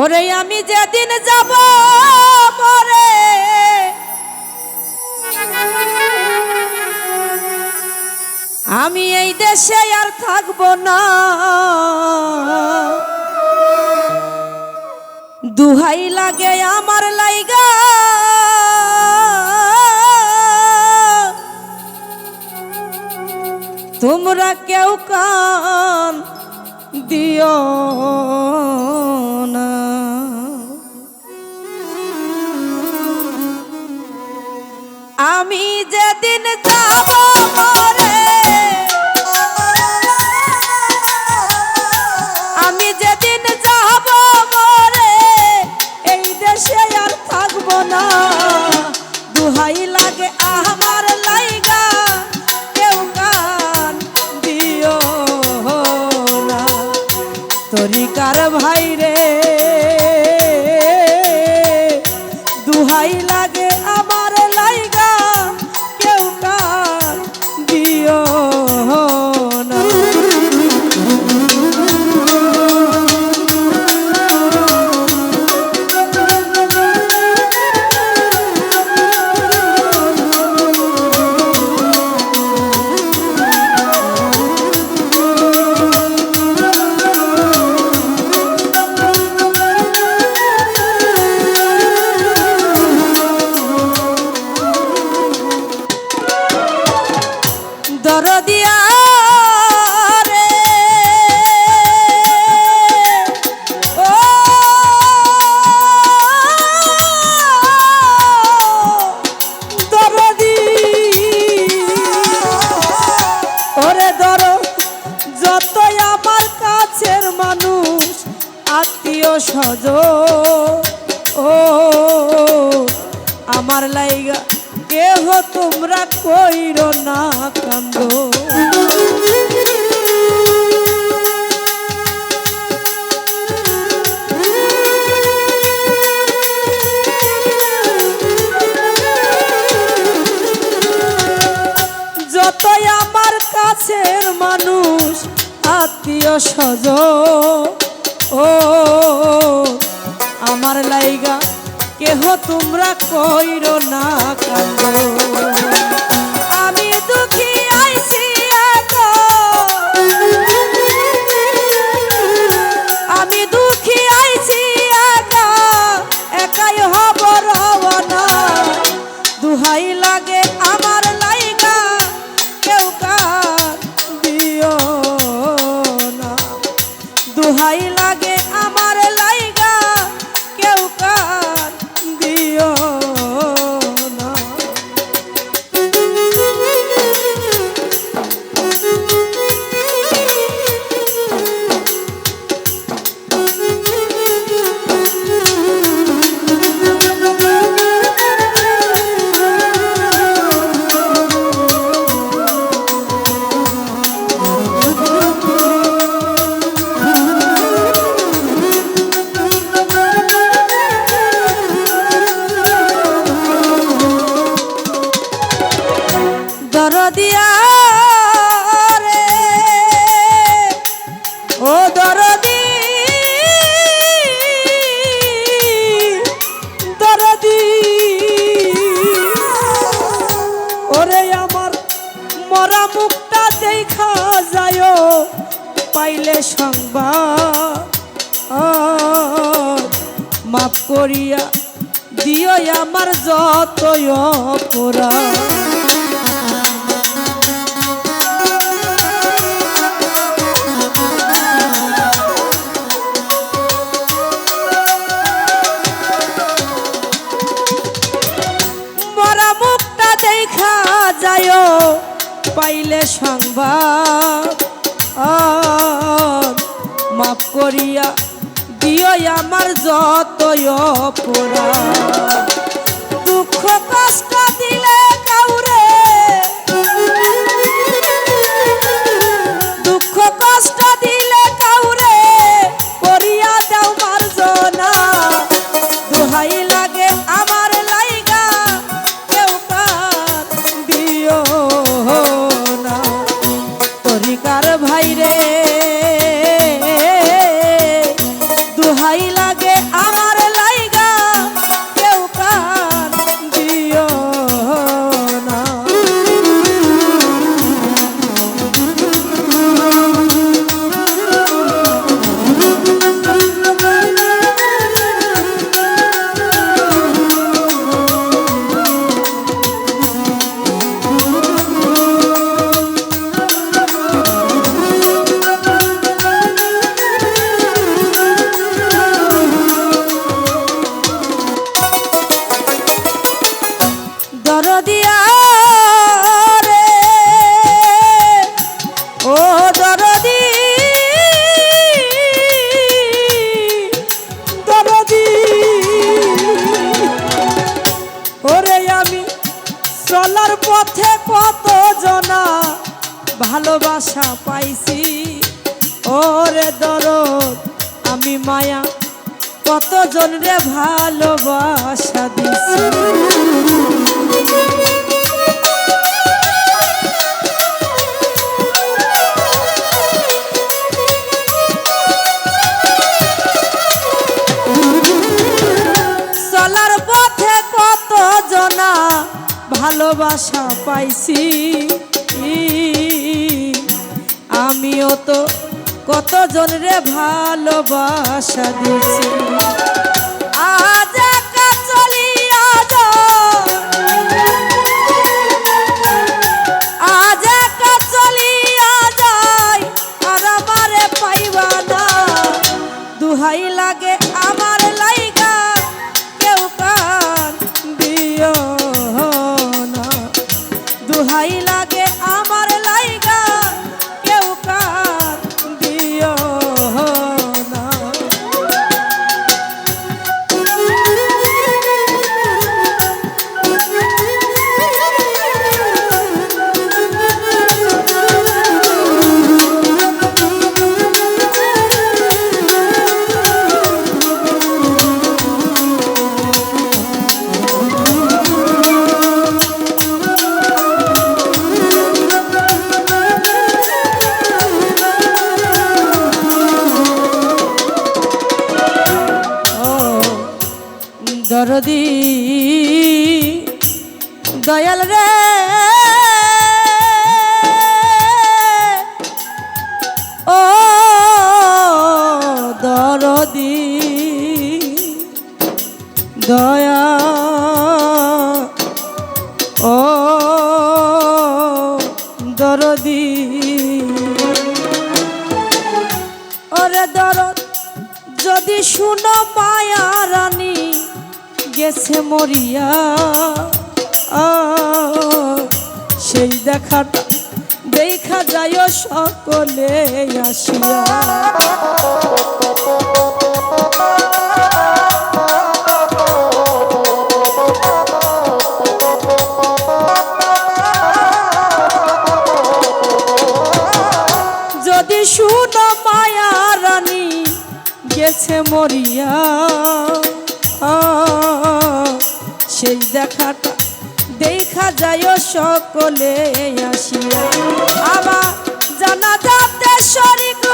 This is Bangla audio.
ওরে আমি যেদিন যাব পরে। আমি এই দেশে আর থাকব না। দুহাই লাগে আমার লাইগা। তোমরা কেউ কান দিও। না। আমি যেদিন যাব মরে আমি যেদিন যাব মরে এই দেশে আর থাকব না। দুহাই লাগে আমার লাইগা, কেউ কান দিও না। তরিকার ভাই সজ। ও, আমার লাইগা, কেহ তোমরা কইর না কান্দ। যতই আমার কাছের মানুষ আত্মীয় সজ ও, আমার লাইগা, কেহ তোমরা কইর না কান্দ। আমি দুঃখী আইছি। আমি দুঃখী আইছি একা দুহাই লাগে সংবাদ। মাফ করিয়া দিও আমার যতই অপরাধ। পাইলে সংবাদ। মাফ করিয়া দিও আমার যতয় অপরাধ। দুঃখ কষ্ট দিলে চলার পথে কত জনা ভালোবাসা পাইছি। ওরে দরদ আমি মায়া কতজন রে ভালোবাসা দিছি। ভালোবাসা পাইছি। আমিও তো কত রে ভালোবাসা দিয়েছি। দরদি। দয়াল রে। ও দরদি। দয়া। ও দরদি। ওরে দরদ যদি শুনো মায়া রানী গেছে মরিয়া। সেই দেখাটা দেখা যায় সকলে আসিয়া। যদি শুনো মায়া রানী গেছে মরিয়া। সেই দেখাটা। দেখা যায় সকলে আসিয়া। আবার জানা যাতে শরিক